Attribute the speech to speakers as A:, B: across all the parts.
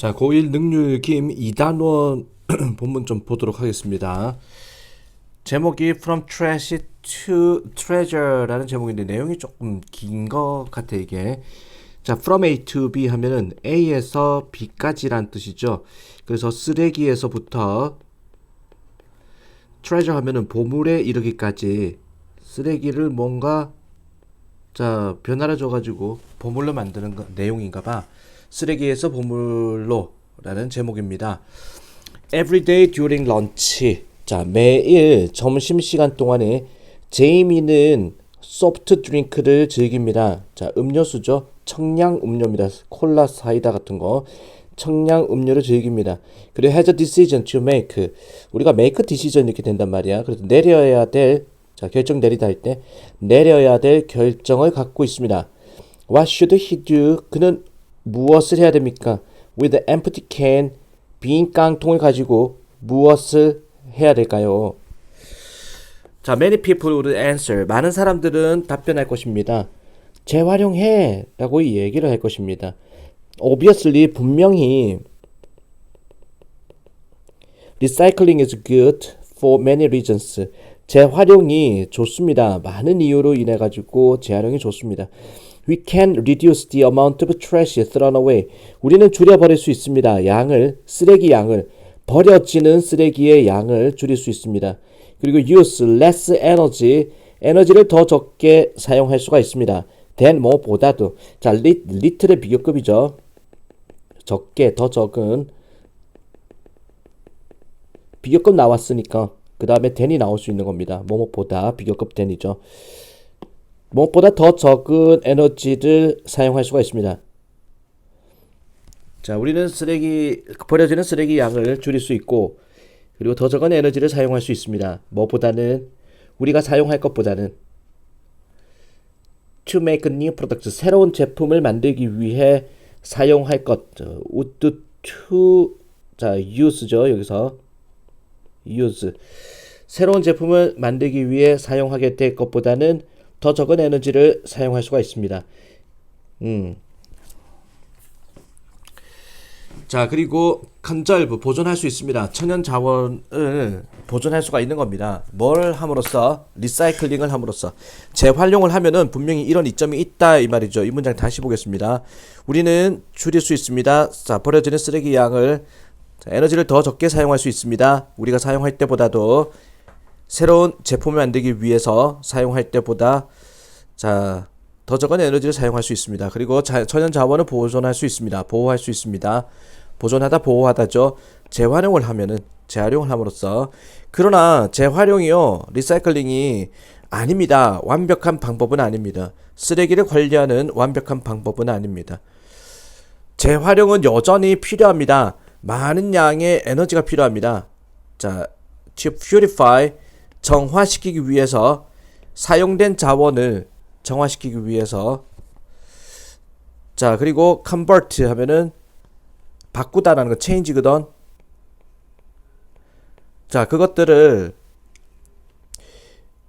A: 자, 고1 능률 김 2단원 본문 좀 보도록 하겠습니다. 제목이 From Trash to Treasure라는 제목인데 내용이 조금 긴 것 같아 이게. 자, From A to B 하면은 A에서 B까지란 뜻이죠. 그래서 쓰레기에서부터 treasure 하면은 보물에 이르기까지 쓰레기를 뭔가 자 변화를 줘가지고 보물로 만드는 거, 내용인가 봐. 쓰레기에서 보물로라는 제목입니다. Every day during lunch. 자 매일 점심 시간 동안에 제이미는 소프트 드링크를 즐깁니다. 자 음료수죠. 청량 음료입니다. 콜라 사이다 같은 거. 청량 음료를 즐깁니다. 그리고 has a decision to make. 우리가 make decision 이렇게 된단 말이야. 그래서 내려야 될, 자, 결정 내리다 할 때, 내려야 될 결정을 갖고 있습니다. What should he do? 그는 무엇을 해야 됩니까? With an empty can, 빈 깡통을 가지고 무엇을 해야 될까요? 자, many people would answer. 많은 사람들은 답변할 것입니다. 재활용해! 라고 얘기를 할 것입니다. obviously 분명히 recycling is good for many reasons. 재활용이 좋습니다. 많은 이유로 인해 가지고 재활용이 좋습니다. We can reduce the amount of trash thrown away. 우리는 줄여버릴 수 있습니다. 양을 쓰레기 양을 버려지는 쓰레기의 양을 줄일 수 있습니다. 그리고 use less energy 에너지를 더 적게 사용할 수가 있습니다. than 뭐보다도 자 리, little의 비교급이죠. 적게 더 적은 비교급 나왔으니까 그 다음에 than이 나올 수 있는 겁니다. 뭐뭐보다 비교급 than이죠. 무엇보다 더 적은 에너지를 사용할 수가 있습니다. 자, 우리는 쓰레기 버려지는 쓰레기 양을 줄일 수 있고 그리고 더 적은 에너지를 사용할 수 있습니다. 뭐보다는 우리가 사용할 것보다는 to make a new product 새로운 제품을 만들기 위해 사용할 것 would to 자 use죠 여기서 use 새로운 제품을 만들기 위해 사용하게 될 것보다는 더 적은 에너지를 사용할 수가 있습니다. 음. 자, 그리고 컨절브 보존할 수 있습니다. 천연 자원을 보존할 수가 있는 겁니다. 뭘 함으로써 리사이클링을 함으로써 재활용을 하면은 분명히 이런 이점이 있다 이 말이죠. 이 문장 다시 보겠습니다. 우리는 줄일 수 있습니다. 자, 버려지는 쓰레기 양을 자, 에너지를 더 적게 사용할 수 있습니다. 우리가 사용할 때보다도 새로운 제품을 만들기 위해서 사용할 때보다 자, 더 적은 에너지를 사용할 수 있습니다. 그리고 자, 천연 자원을 보존할 수 있습니다. 보호할 수 있습니다. 보존하다 보호하다죠. 재활용을 하면은 재활용을 함으로써 그러나 재활용이요 리사이클링이 아닙니다. 완벽한 방법은 아닙니다. 쓰레기를 관리하는 완벽한 방법은 아닙니다. 재활용은 여전히 필요합니다. 많은 양의 에너지가 필요합니다. 자, to purify 정화시키기 위해서 사용된 자원을 정화시키기 위해서. 자 그리고 convert 하면은 바꾸다라는 거 change거든. 자 그것들을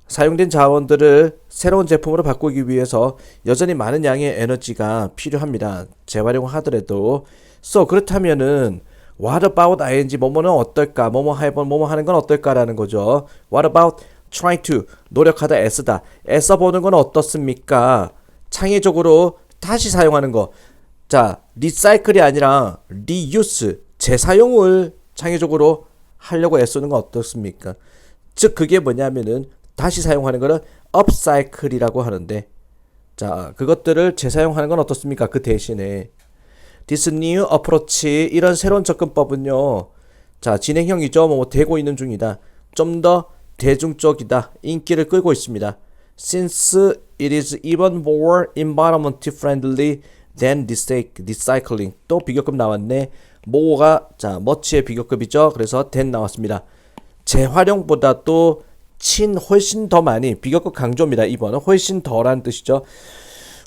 A: 사용된 자원들을 새로운 제품으로 바꾸기 위해서 여전히 많은 양의 에너지가 필요합니다. 재활용을 하더라도. So 그렇다면은 What about ing 뭐뭐는 어떨까? 뭐뭐 해본 뭐뭐 하는 건 어떨까라는 거죠. What about trying to 노력하다 애쓰다 애써 보는 건 어떻습니까? 창의적으로 다시 사용하는 거. 자, 리사이클이 아니라 리유스 재사용을 창의적으로 하려고 애쓰는 건 어떻습니까? 즉 그게 뭐냐면은 다시 사용하는 거는 업사이클이라고 하는데 자, 그것들을 재사용하는 건 어떻습니까? 그 대신에 this new approach 이런 새로운 접근법은요. 자, 진행형이죠. 뭐 되고 있는 중이다. 좀 더 대중적이다. 인기를 끌고 있습니다. Since it is even more environment friendly than recycling. 또 비교급 나왔네. 뭐가 자, 머치의 비교급이죠. 그래서 than 나왔습니다. 재활용보다 또 친 훨씬 더 많이 비교급 강조입니다. 이번은 훨씬 더란 뜻이죠.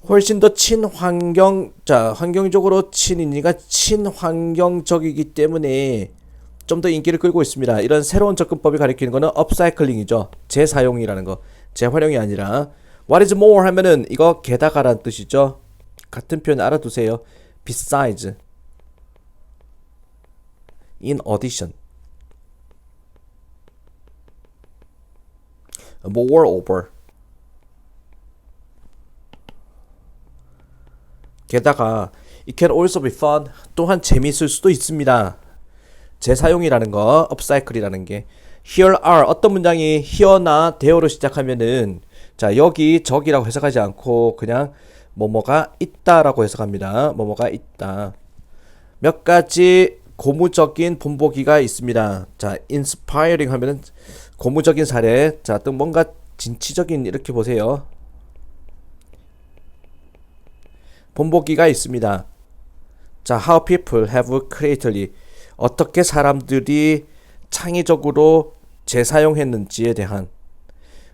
A: 훨씬 더 친환경 자 환경적으로 친이니까 친환경적이기 때문에 좀 더 인기를 끌고 있습니다. 이런 새로운 접근법이 가리키는 거는 업사이클링이죠. 재사용이라는 거. 재활용이 아니라 what is more 하면은 이거 게다가란 뜻이죠. 같은 표현 알아두세요. besides in addition. moreover. 게다가 it can also be fun 또한 재미있을 수도 있습니다. 재사용이라는 거, upcycle이라는 게 here are 어떤 문장이 here나 there로 시작하면은 자 여기 저기라고 해석하지 않고 그냥 뭐뭐가 있다라고 해석합니다. 뭐뭐가 있다. 몇 가지 고무적인 본보기가 있습니다. 자, inspiring 하면은 고무적인 사례. 자, 또 뭔가 진취적인 이렇게 보세요. 본보기가 있습니다. 자, how people have creatively 어떻게 사람들이 창의적으로 재사용했는지에 대한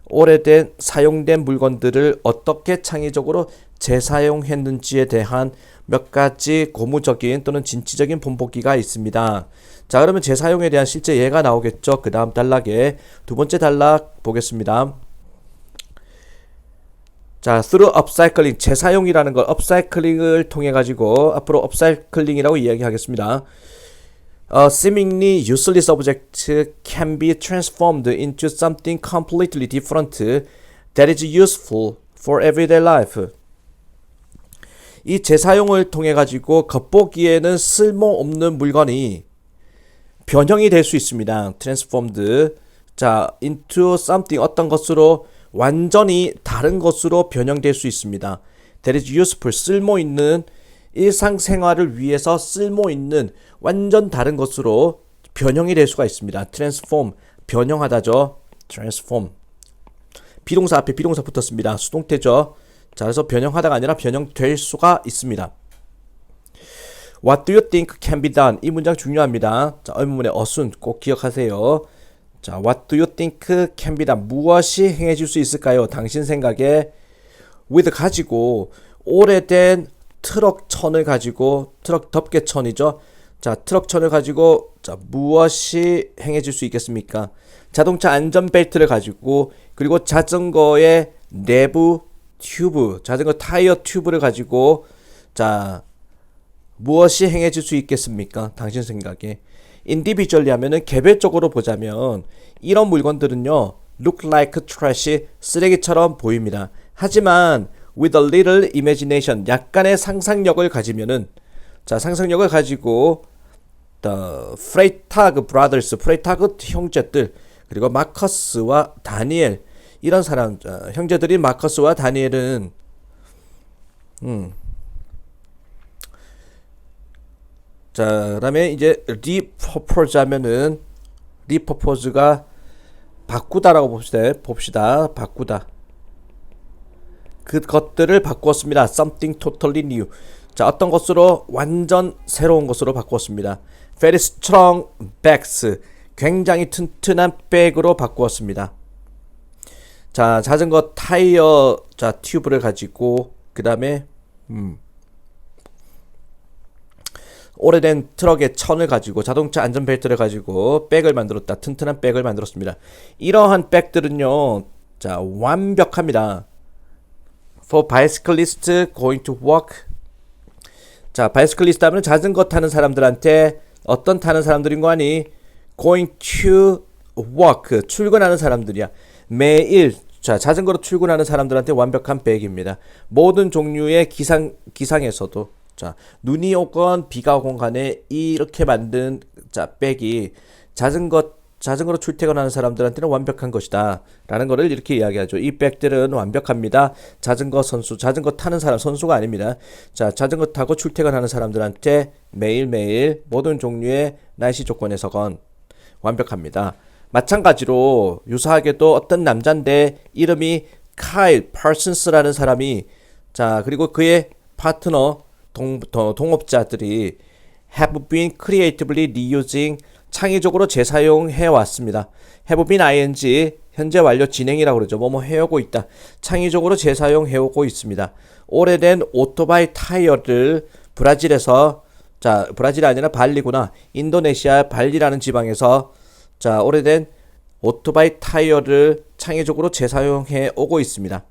A: 오래된 사용된 물건들을 어떻게 창의적으로 재사용했는지에 대한 몇 가지 고무적인 또는 진취적인 본보기가 있습니다. 자, 그러면 재사용에 대한 실제 예가 나오겠죠. 그 다음 단락에 두 번째 단락 보겠습니다. 자, through upcycling 재사용이라는 걸 upcycling을 통해 가지고 앞으로 upcycling이라고 이야기하겠습니다. A seemingly useless object can be transformed into something completely different that is useful for everyday life. 이 재사용을 통해 가지고 겉보기에는 쓸모없는 물건이 변형이 될 수 있습니다. transformed. 자, into something 어떤 것으로 완전히 다른 것으로 변형될 수 있습니다. That is useful. 쓸모 있는 일상생활을 위해서 쓸모 있는 완전 다른 것으로 변형이 될 수가 있습니다. transform 변형하다죠. transform 비동사 앞에 비동사 붙었습니다. 수동태죠. 자, 그래서 변형하다가 아니라 변형될 수가 있습니다. What do you think can be done? 이 문장 중요합니다. 자, 의문문의 어순 꼭 기억하세요. 자, what do you think can be done? 무엇이 행해질 수 있을까요? 당신 생각에 with 가지고 오래된 트럭 천을 가지고 트럭 덮개 천이죠. 자, 트럭 천을 가지고 자, 무엇이 행해질 수 있겠습니까? 자동차 안전 벨트를 가지고 그리고 자전거의 내부 튜브, 자전거 타이어 튜브를 가지고 자, 무엇이 행해질 수 있겠습니까? 당신 생각에. 인디비주얼리 하면은 개별적으로 보자면 이런 물건들은요. look like trash 쓰레기처럼 보입니다. 하지만 with a little imagination 약간의 상상력을 가지면은 자, 상상력을 가지고 the 프레이타그 브라더스 프레이타그 형제들 그리고 마커스와 다니엘 이런 사람 어, 형제들인 마커스와 다니엘은 음. 자, 그다음에 이제 리퍼포즈 하면은 리퍼포즈가 바꾸다라고 봅시다. 봅시다. 바꾸다. 그 것들을 바꾸었습니다. something totally new. 자, 어떤 것으로 완전 새로운 것으로 바꾸었습니다. very strong bags. 굉장히 튼튼한 백으로 바꾸었습니다. 자, 자전거 타이어 자 튜브를 가지고 그다음에 음. 오래된 트럭의 천을 가지고 자동차 안전벨트를 가지고 백을 만들었다. 튼튼한 백을 만들었습니다. 이러한 백들은요. 자, 완벽합니다. For bicyclists going to work. 자, 바이스클리스트 하면 자전거 타는 사람들한테 어떤 타는 사람들인 거 아니? going to work. 출근하는 사람들이야. 매일 자, 자전거로 출근하는 사람들한테 완벽한 백입니다. 모든 종류의 기상 기상에서도 자, 눈이 오건 비가 오건 간에 이렇게 만든 자, 백이 자전거 자전거로 출퇴근하는 사람들한테는 완벽한 것이다. 라는 것을 이렇게 이야기하죠. 이 백들은 완벽합니다. 자전거 선수, 자전거 타는 사람, 선수가 아닙니다. 자, 자전거 타고 출퇴근하는 사람들한테 매일매일 모든 종류의 날씨 조건에서건 완벽합니다. 마찬가지로 유사하게도 어떤 남자인데 이름이 카일 파슨스라는 사람이 자, 그리고 그의 파트너 동, 동업자들이 have been creatively reusing 창의적으로 재사용해 왔습니다. have been ing 현재 완료 진행이라고 그러죠. 뭐뭐 해오고 있다. 창의적으로 재사용해 오고 있습니다. 오래된 오토바이 타이어를 브라질에서 자 브라질이 아니라 발리구나. 인도네시아 발리라는 지방에서 자 오래된 오토바이 타이어를 창의적으로 재사용해 오고 있습니다.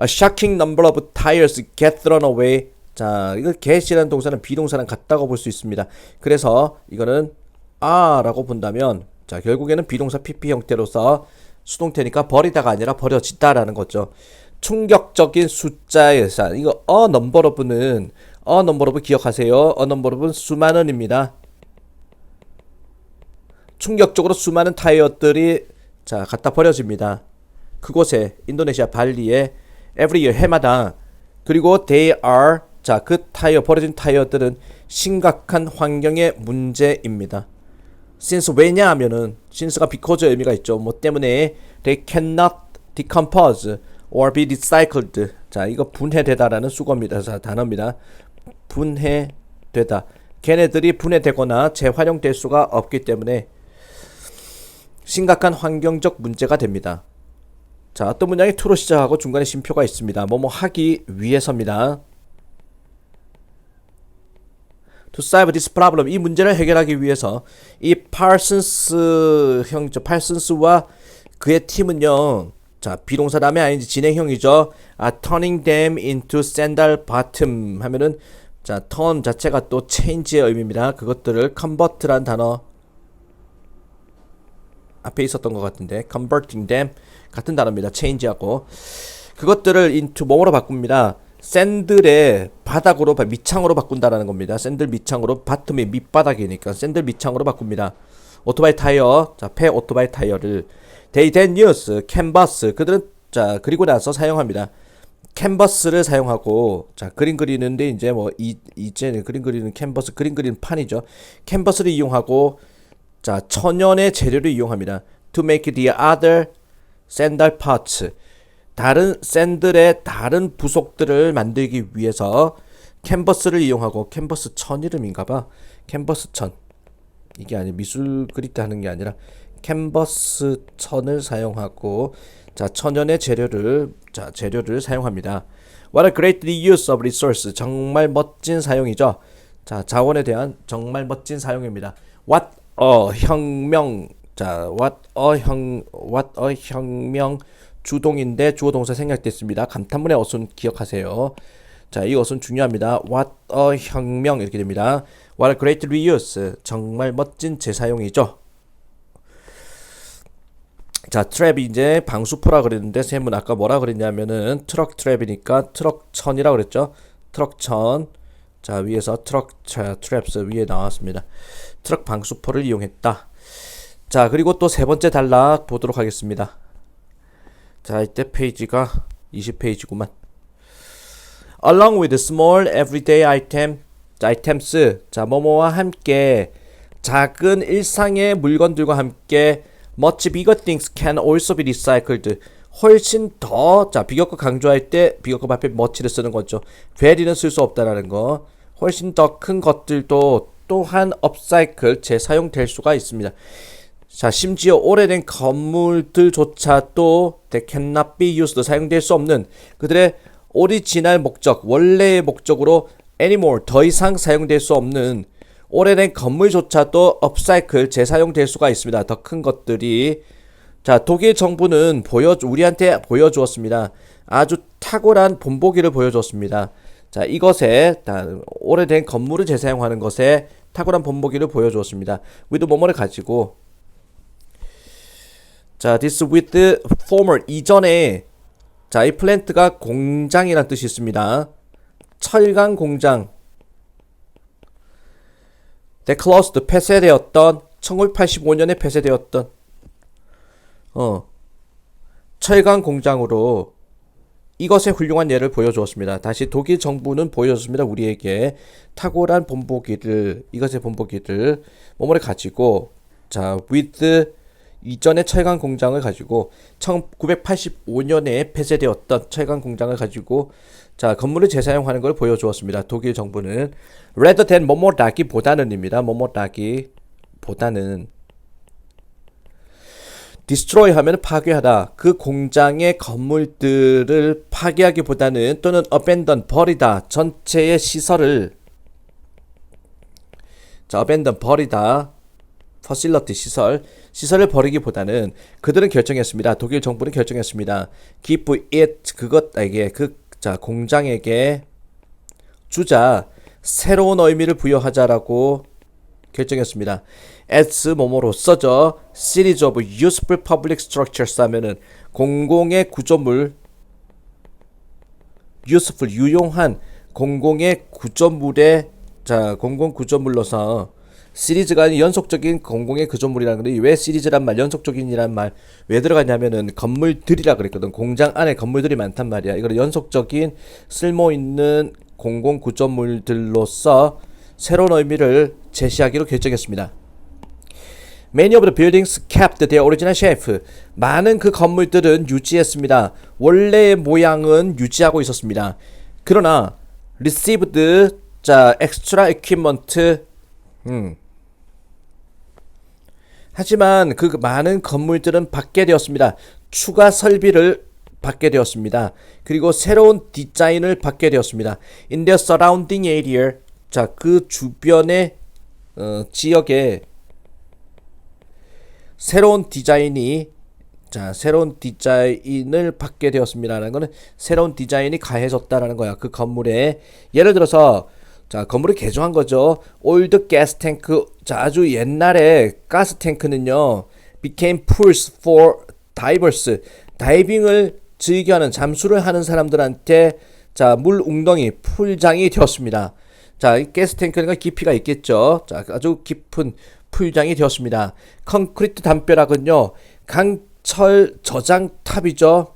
A: A shocking number of tires get thrown away 자, 이거 get이라는 동사는 비동사랑 같다고 볼 수 있습니다. 그래서 이거는 아라고 본다면 자 결국에는 비동사 PP 형태로서 수동태니까 버리다가 아니라 버려진다라는 거죠. 충격적인 숫자의 예산 이거 어 넘버 오브는 어 넘버 오브 기억하세요. 어 넘버 오브는 수많은입니다. 충격적으로 수많은 타이어들이 자 갖다 버려집니다. 그곳에 인도네시아 발리에 every year 해마다 그리고 they are 자 그 타이어 버려진 타이어들은 심각한 환경의 문제입니다. since 왜냐하면은 since가 because 의미가 있죠. 뭐 때문에 they cannot decompose or be recycled. 자 이거 분해되다라는 수거입니다. 자 단어입니다. 분해되다. 걔네들이 분해되거나 재활용될 수가 없기 때문에 심각한 환경적 문제가 됩니다. 자, 어떤 문장이 to로 시작하고 중간에 쉼표가 있습니다. 뭐뭐 하기 위해서입니다. To solve this problem, 이 문제를 해결하기 위해서 이 파슨스 형, 저 파슨스와 그의 팀은요. 자, 비동사 다음에 아닌지 진행형이죠. 아, turning them into sandal bottom 하면은 자, turn 자체가 또 change의 의미입니다. 그것들을 convert란 단어 앞에 있었던 것 같은데 converting them 같은 단어입니다. change하고 그것들을 into 뭐로 바꿉니다. 샌들의 바닥으로 밑창으로 바꾼다라는 겁니다. 샌들 밑창으로 바텀이 밑바닥이니까 샌들 밑창으로 바꿉니다. 오토바이 타이어 자 폐 오토바이 타이어를 then use canvas 그들은 자 그리고 나서 사용합니다. 캔버스를 사용하고 자 그림 그리는데 이제 뭐 이 이제 그림 그리는 캔버스 그림 그리는 판이죠. 캔버스를 이용하고 자, 천연의 재료를 이용합니다. To make the other sandal parts. 다른 샌들의 다른 부속들을 만들기 위해서 캔버스를 이용하고 캔버스 천 이름인가봐. 캔버스 천. 이게 아니 미술 그릴 때 하는 게 아니라 캔버스 천을 사용하고 자 천연의 재료를 자 재료를 사용합니다. What a great use of resource. 정말 멋진 사용이죠. 자 자원에 대한 정말 멋진 사용입니다. What 어 혁명 자 what a 형 what a 혁명 주동인데 주어 동사 생략됐습니다. 감탄문의 어순 기억하세요. 자, 이 어순 중요합니다. what a 혁명 이렇게 됩니다. what a great reuse 정말 멋진 재사용이죠. 자, 트랩이 이제 방수포라 그랬는데 샘은 아까 뭐라 그랬냐면은 트럭 트랩이니까 트럭 천이라 그랬죠. 트럭 천. 자, 위에서 트럭 트랩스 위에 나왔습니다. 트럭 방수포를 이용했다. 자, 그리고 또 세 번째 단락 보도록 하겠습니다. 자, 이때 페이지가 20페이지구만. Along with small everyday item, items, 자, 뭐뭐와 함께 작은 일상의 물건들과 함께 much bigger things can also be recycled. 훨씬 더, 자, 비교급 강조할 때 비교급 앞에 much를 쓰는 거죠. very는 쓸 수 없다라는 거. 훨씬 더 큰 것들도 또한 업사이클 재사용될 수가 있습니다. 자, 심지어 오래된 건물들조차도 they cannot be used 사용될 수 없는 그들의 오리지널 목적, 원래의 목적으로 anymore 더 이상 사용될 수 없는 오래된 건물조차도 업사이클 재사용될 수가 있습니다. 더 큰 것들이 자, 독일 정부는 보여 우리한테 보여주었습니다. 아주 탁월한 본보기를 보여줬습니다. 자, 이것에 오래된 건물을 재사용하는 것에 탁월한 본보기를 보여주었습니다. with 뭐뭐를 가지고 자, this with former 이전에 자, 이 플랜트가 공장이라는 뜻이 있습니다. 철강 공장. they closed 폐쇄되었던 1985년에 폐쇄되었던 어 철강 공장으로 이것의 훌륭한 예를 보여주었습니다. 다시 독일 정부는 보여줬습니다. 우리에게 탁월한 본보기를 이것의 본보기를 뭐뭐를 가지고 자 with 이전의 철강 공장을 가지고 1985년에 폐쇄되었던 철강 공장을 가지고 자 건물을 재사용하는 걸 보여주었습니다. 독일 정부는 rather than 뭐뭐라기보다는입니다. 뭐뭐라기 보다는 destroy 하면 파괴하다. 그 공장의 건물들을 파괴하기보다는 또는 abandon 버리다. 전체의 시설을 자, abandon 버리다. facility 시설 시설을 버리기보다는 그들은 결정했습니다. 독일 정부는 결정했습니다. give it 그것에게 그 자 공장에게 주자 새로운 의미를 부여하자라고 결정했습니다. as 뭐뭐로서죠. series of useful public structures 하면은 공공의 구조물 useful 유용한 공공의 구조물의 자 공공 구조물로서 시리즈가 연속적인 공공의 구조물이라는 건데 왜 시리즈란 말 연속적인이란 말 왜 들어갔냐면은 건물들이라 그랬거든 공장 안에 건물들이 많단 말이야 이걸 연속적인 쓸모 있는 공공 구조물들로서 새로운 의미를 제시하기로 결정했습니다. Many of the buildings kept their original shape. 많은 그 건물들은 유지했습니다. 원래의 모양은 유지하고 있었습니다. 그러나 received 자 extra equipment 음. 하지만 그 많은 건물들은 받게 되었습니다. 추가 설비를 받게 되었습니다. 그리고 새로운 디자인을 받게 되었습니다. In the surrounding area, 자 그 주변의 어, 지역에 새로운 디자인이 자 새로운 디자인을 받게 되었습니다라는 거는 새로운 디자인이 가해졌다라는 거야 그 건물에 예를 들어서 자 건물을 개조한 거죠 올드 가스 탱크 자 아주 옛날에 가스 탱크는요 became pools for divers 다이빙을 즐겨하는 잠수를 하는 사람들한테 자 물 웅덩이 풀장이 되었습니다 자, 이 가스 탱크가 깊이가 있겠죠. 자, 아주 깊은 풀장이 되었습니다. 콘크리트 담벼락은요, 강철 저장탑이죠.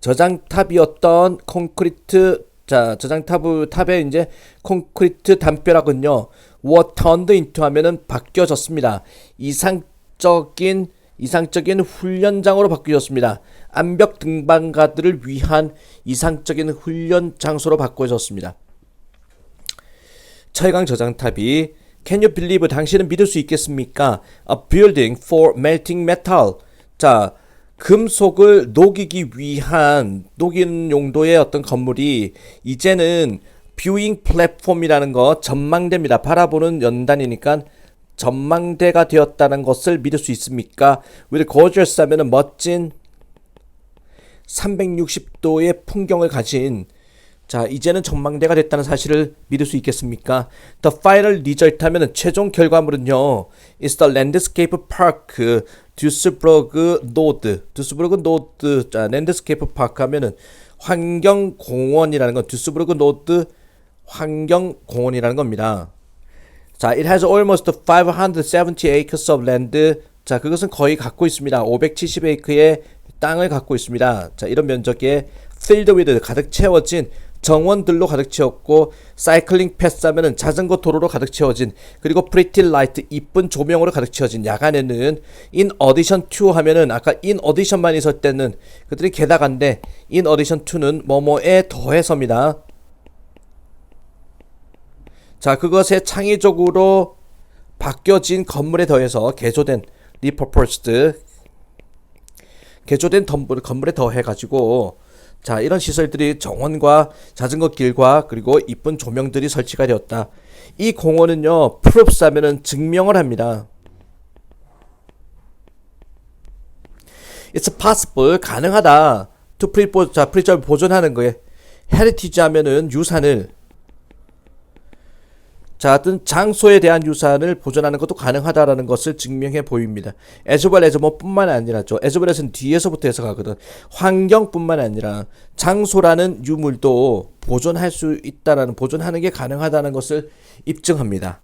A: 저장탑이었던 콘크리트 자 저장 탑 탑에 이제 콘크리트 담벼락은요 were turned into 하면은 바뀌어졌습니다. 이상적인 이상적인 훈련장으로 바뀌어졌습니다. 암벽 등반가들을 위한 이상적인 훈련 장소로 바꿔졌습니다. 철강 저장탑이 Can you believe 당신은 믿을 수 있겠습니까? A building for melting metal. 자, 금속을 녹이기 위한 녹이는 용도의 어떤 건물이 이제는 뷰잉 플랫폼이라는 거 전망대입니다. 바라보는 연단이니까 전망대가 되었다는 것을 믿을 수 있습니까? gorgeous 하면은 멋진 360도의 풍경을 가진 자, 이제는 전망대가 됐다는 사실을 믿을 수 있겠습니까? The final result 하면은 최종 결과물은요. is the landscape park 듀스부르그 노드. 듀스부르그 노드. 자, landscape park 하면은 환경 공원이라는 건 듀스부르그 노드 환경 공원이라는 겁니다. 자, it has almost 570 acres of land. 자, 그것은 거의 갖고 있습니다. 570에이크의 땅을 갖고 있습니다. 자, 이런 면적에 filled with 가득 채워진 정원들로 가득 채웠고 사이클링 패스 하면은 자전거 도로로 가득 채워진 그리고 프리티 라이트 이쁜 조명으로 가득 채워진 야간에는 인 어디션 2 하면은 아까 인 어디션만 있을 때는 그들이 게다가인데 인 어디션 2는 뭐뭐에 더해서입니다. 자 그것에 창의적으로 바뀌어진 건물에 더해서 개조된 리퍼포스드 개조된 건물에 더해가지고 자, 이런 시설들이 정원과 자전거 길과 그리고 이쁜 조명들이 설치가 되었다. 이 공원은요, 프롭스 하면은 증명을 합니다. It's possible, 가능하다. To preserve, 자, preserve, 보존하는 거에. heritage 하면은 유산을 자, 어떤 장소에 대한 유산을 보존하는 것도 가능하다라는 것을 증명해 보입니다. 에즈벌 에즈뭐뿐만 아니라 죠. 에즈벌에서는 뒤에서부터 해서 가거든. 환경뿐만 아니라 장소라는 유물도 보존할 수 있다라는 보존하는 게 가능하다는 것을 입증합니다.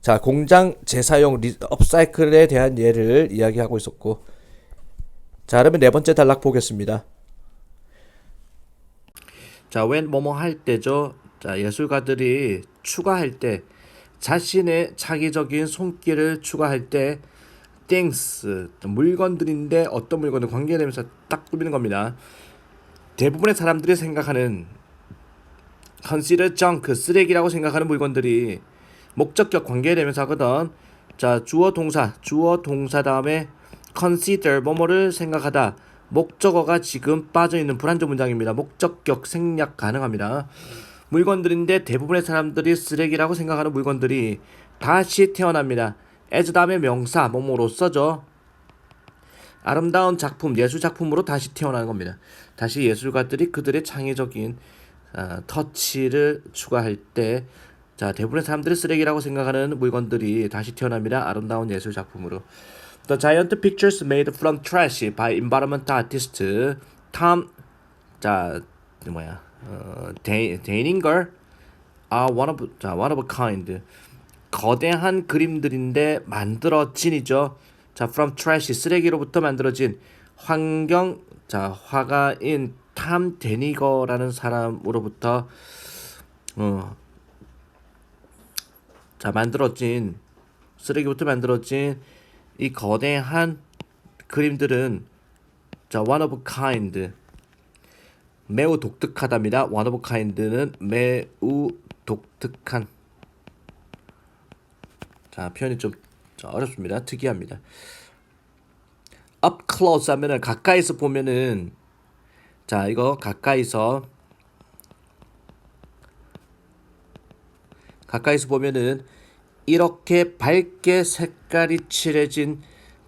A: 자, 공장 재사용 리, 업사이클에 대한 예를 이야기하고 있었고, 자, 그러면 네 번째 단락 보겠습니다. 자, when 뭐뭐 할 때죠. 자, 예술가들이 추가할 때 자신의 차기적인 손길을 추가할 때 things 물건들인데 어떤 물건을 관계되면서 딱 꾸미는 겁니다. 대부분의 사람들이 생각하는 consider junk 쓰레기라고 생각하는 물건들이 목적격 관계되면서 하거든. 자 주어 동사 주어 동사 다음에 consider 뭐뭐를 생각하다 목적어가 지금 빠져 있는 불안정 문장입니다. 목적격 생략 가능합니다. 물건들인데 대부분의 사람들이 쓰레기라고 생각하는 물건들이 다시 태어납니다. 다음에 명사 뭐뭐로 써져 아름다운 작품 예술 작품으로 다시 태어나는 겁니다. 다시 예술가들이 그들의 창의적인 어, 터치를 추가할 때 자, 대부분의 사람들이 쓰레기라고 생각하는 물건들이 다시 태어납니다. 아름다운 예술 작품으로. The giant pictures made from trash by environmental artist Tom 자, 뭐야? 어, 데, 데이닝걸 are one of 자, one of kind. 거대한 그림들인데 만들어진이죠. 자, from trash 쓰레기로부터 만들어진 환경 자, 화가인 탐 데니거라는 사람으로부터 어, 자 만들어진 쓰레기부터 만들어진 이 거대한 그림들은 자 one of kind 매우 독특하답니다. of a kind는 매우 독특한 자 표현이 좀 자, 어렵습니다. 특이합니다. up close 하면은 가까이서 보면은 자 이거 가까이서 가까이서 보면은 이렇게 밝게 색깔이 칠해진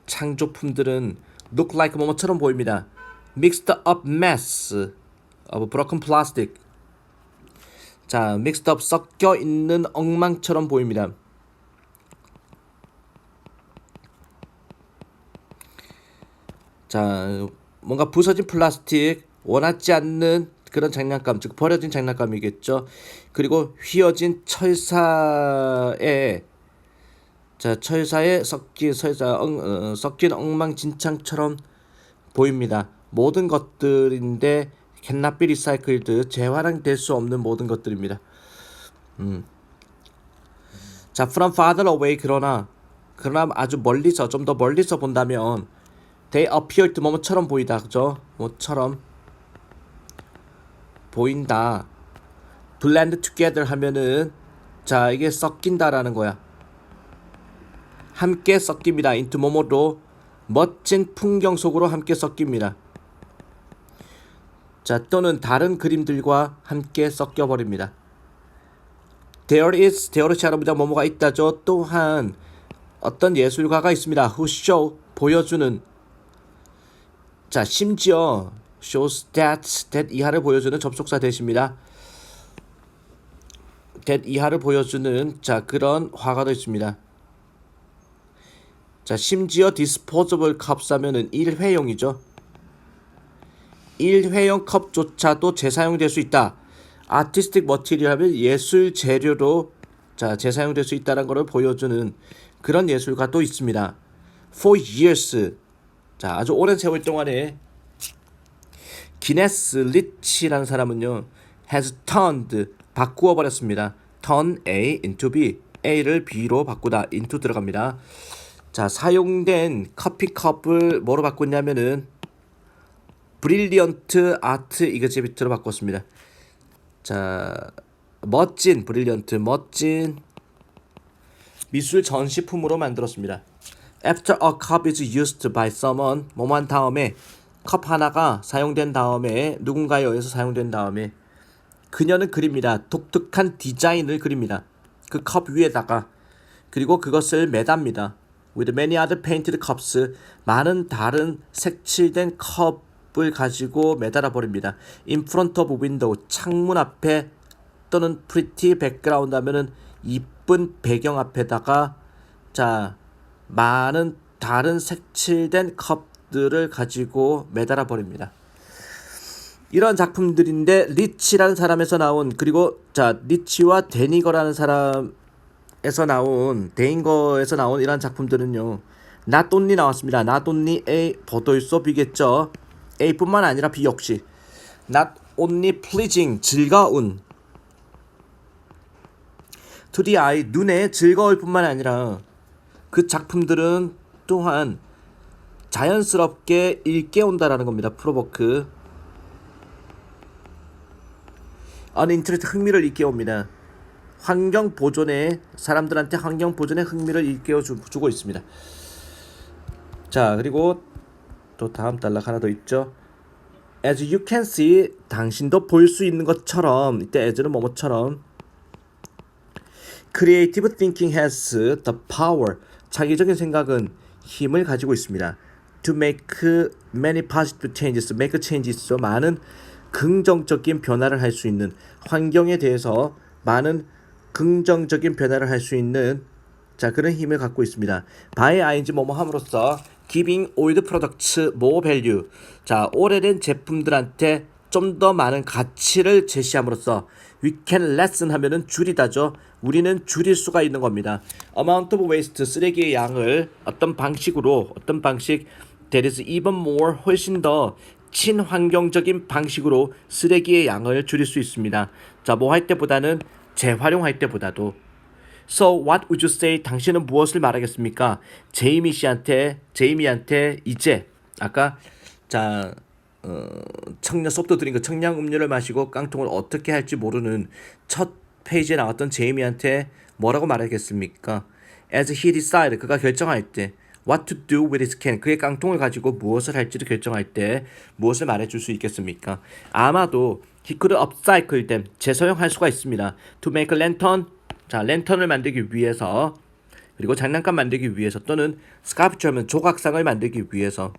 A: 창조품들은 look like 뭐뭐처럼 보입니다. mixed up mess of broken plastic. 자, mixed up 섞여 있는 엉망처럼 보입니다. 자, 뭔가 부서진 플라스틱, 원하지 않는 그런 장난감, 즉 버려진 장난감이겠죠. 그리고 휘어진 철사에 자 철사에 섞인 철사 엉, 어, 섞인 엉망진창처럼 보입니다. 모든 것들인데 캔나비 리사이클드 재활용될 수 없는 모든 것들입니다. 음. 자, from farther away 그러나 그러나 아주 멀리서 좀 더 멀리서 본다면 they appear to 뭐뭐처럼 보이다 그죠? 뭐처럼 보인다. blend together 하면은 자 이게 섞인다라는 거야. 함께 섞입니다. into 뭐뭐로 멋진 풍경 속으로 함께 섞입니다. 자 또는 다른 그림들과 함께 섞여 버립니다. There is there's 알아보자 뭐뭐가 있다죠. 또한 어떤 예술가가 있습니다. who show 보여주는 자 심지어 shows that that 이하를 보여주는 접속사 대십니다. that 이하를 보여주는 자 그런 화가도 있습니다. 자 심지어 disposable cups 하면은 일회용이죠. 일회용 컵조차도 재사용될 수 있다. 아티스틱 머티리얼 하면 예술 재료로 자 재사용될 수 있다는 것을 보여주는 그런 예술가 도 있습니다. For years 자 아주 오랜 세월 동안에 기네스 리치라는 사람은요 has turned 바꾸어 버렸습니다. turn A into B A를 B로 바꾸다 into 들어갑니다. 자 사용된 커피 컵을 뭐로 바꿨냐면은 브릴리언트 아트 이그지비트로 바꿨습니다. 자 멋진 브릴리언트 멋진 미술 전시품으로 만들었습니다. After a cup is used by someone 뭐만 다음에 컵 하나가 사용된 다음에 누군가에 의해서 사용된 다음에 그녀는 그립니다. 독특한 디자인을 그립니다. 그 컵 위에다가 그리고 그것을 매답니다. With many other painted cups 많은 다른 색칠된 컵 을 가지고 매달아 버립니다. In front of window 창문 앞에 또는 pretty background 하면은 이쁜 배경 앞에다가 자 많은 다른 색칠된 컵들을 가지고 매달아 버립니다. 이런 작품들인데 리치라는 사람에서 나온 그리고 자 리치와 데니거라는 사람에서 나온 데인거에서 나온 이런 작품들은요 나돈니 나왔습니다. 나돈니 A 보도일소 B겠죠. A뿐만 아니라 B 역시 not only pleasing 즐거운 to the eye 눈에 즐거울 뿐만 아니라 그 작품들은 또한 자연스럽게 일깨운다라는 겁니다. 프로보크 어인트레트 흥미를 일깨웁니다. 환경 보존에 사람들한테 환경 보존에 흥미를 일깨워 주, 주고 있습니다. 자 그리고 또 다음 단락 하나 더 있죠. As you can see, 당신도 볼 수 있는 것처럼 이때 as는 뭐뭐처럼 Creative thinking has the power. 창의적인 생각은 힘을 가지고 있습니다. To make many positive changes, make changes. 많은 긍정적인 변화를 할 수 있는 환경에 대해서 많은 긍정적인 변화를 할 수 있는 자 그런 힘을 갖고 있습니다. by ing 뭐뭐 함으로써 giving old products more value. 자 오래된 제품들한테 좀 더 많은 가치를 제시함으로써 we can lessen 하면은 줄이다죠. 우리는 줄일 수가 있는 겁니다. amount of waste 쓰레기의 양을 어떤 방식으로 어떤 방식 that is even more 훨씬 더 친환경적인 방식으로 쓰레기의 양을 줄일 수 있습니다. 자, 뭐 할 때보다는 재활용할 때보다도 So what would you say? 당신은 무엇을 말하겠습니까? 제이미 씨한테 제이미한테 이제 아까 자 어, 청량 소프트 드링크 청량 음료를 마시고 깡통을 어떻게 할지 모르는 첫 페이지에 나왔던 제이미한테 뭐라고 말하겠습니까? As he decide 그가 결정할 때 what to do with his can 그의 깡통을 가지고 무엇을 할지를 결정할 때 무엇을 말해줄 수 있겠습니까? 아마도 he could upcycle them 재사용할 수가 있습니다. To make a lantern 자 랜턴을 만들기 위해서 그리고 장난감 만들기 위해서 또는 스카프처럼 조각상을 만들기 위해서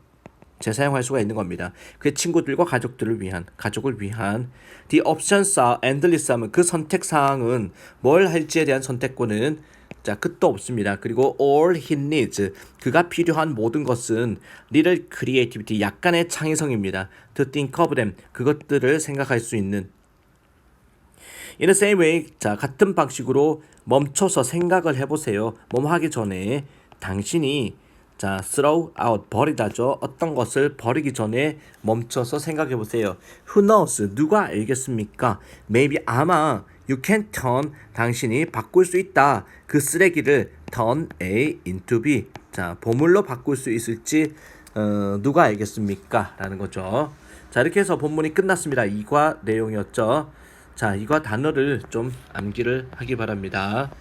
A: 재사용할 수가 있는 겁니다. 그의 친구들과 가족들을 위한 가족을 위한 the options are endless 하면 그 선택 사항은 뭘 할지에 대한 선택권은 자 끝도 없습니다. 그리고 all he needs 그가 필요한 모든 것은 little creativity 약간의 창의성입니다. to think of them 그것들을 생각할 수 있는 In the same way, 자 같은 방식으로 멈춰서 생각을 해보세요. 뭐뭐 하기 전에 당신이 자 throw out 버리다죠. 어떤 것을 버리기 전에 멈춰서 생각해 보세요. Who knows? 누가 알겠습니까? Maybe 아마 you can turn 당신이 바꿀 수 있다. 그 쓰레기를 turn A into B. 자 보물로 바꿀 수 있을지 어, 누가 알겠습니까? 라는 거죠. 자 이렇게 해서 본문이 끝났습니다. 이과 내용이었죠. 자, 이과 단어를 좀 암기를 하기 바랍니다.